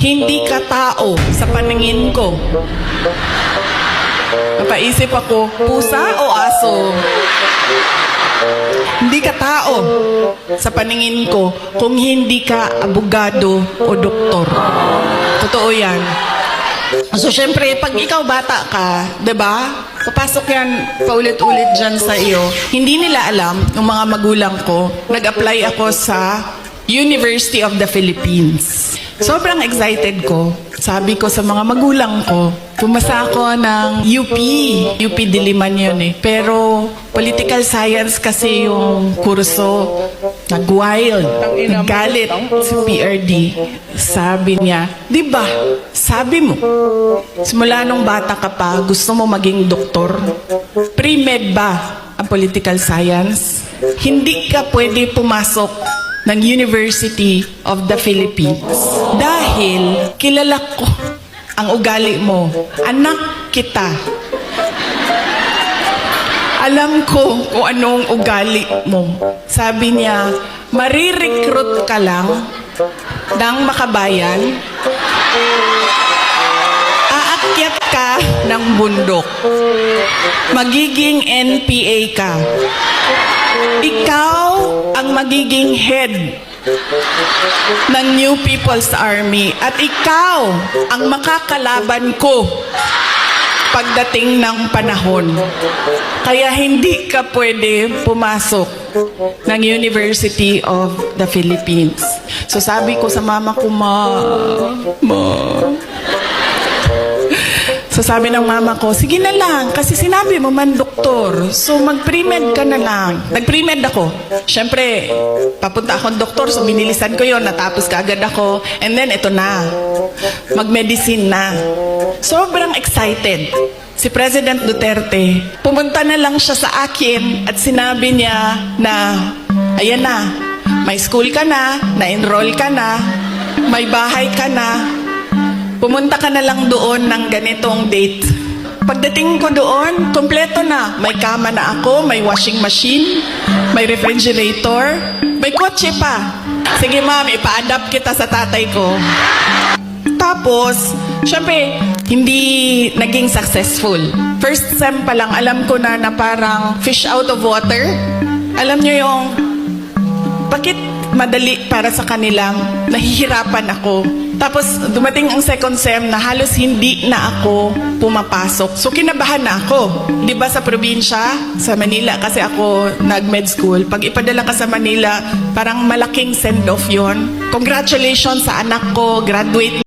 Hindi ka tao sa paningin ko. Napaisip ako, pusa o aso? Hindi ka tao sa paningin ko kung hindi ka abogado o doktor. Totoo yan. So, syempre, pag ikaw bata ka, ba? Papasok yan paulit-ulit dyan sa iyo. Hindi nila alam, yung mga magulang ko, nag-apply ako sa University of the Philippines. Sobrang excited ko. Sabi ko sa mga magulang ko, pumasa ako ng UP. UP Diliman yun eh. Pero political science kasi yung kurso. Nag-wild. Naggalit si PRD. Sabi niya, di ba, sabi mo, simula nung bata ka pa, gusto mo maging doktor? Pre-med ba ang political science? Hindi ka pwede pumasok ng University of the Philippines. Dahil kilala ko ang ugali mo. Anak kita. Alam ko kung anong ugali mo. Sabi niya, marirecruit ka lang ng makabayan. Aakyat ka ng bundok. Magiging NPA ka. Ikaw ang magiging head ng New People's Army at ikaw ang makakalaban ko pagdating ng panahon. Kaya hindi ka pwede pumasok ng University of the Philippines. So sabi ko sa mama ko, ma, ma, So sabi ng mama ko, sige na lang, kasi sinabi mo man doktor. So mag-pre-med ka na lang. Nag-pre-med ako. Siyempre, papunta akong doktor, so binilisan ko yon natapos kaagad ako. And then, ito na. Mag-medicine na. Sobrang excited. Si President Duterte, pumunta na lang siya sa akin at sinabi niya na, ayan na, may school ka na, na-enroll ka na, may bahay ka na, Pumunta ka na lang doon ng ganitong date. Pagdating ko doon, kompleto na. May kama na ako, may washing machine, may refrigerator, may kotse pa. Sige ma'am, ipa-adapt kita sa tatay ko. Tapos, syempre, hindi naging successful. First sem pa lang, alam ko na na parang fish out of water. Alam nyo yung, bakit madali para sa kanila, nahihirapan ako. Tapos dumating ang second sem na halos hindi na ako pumapasok. So kinabahan na ako. 'Di ba sa probinsya, sa Manila kasi ako nag-med school. Pag ipadala ka sa Manila, parang malaking send off 'yon. Congratulations sa anak ko, graduate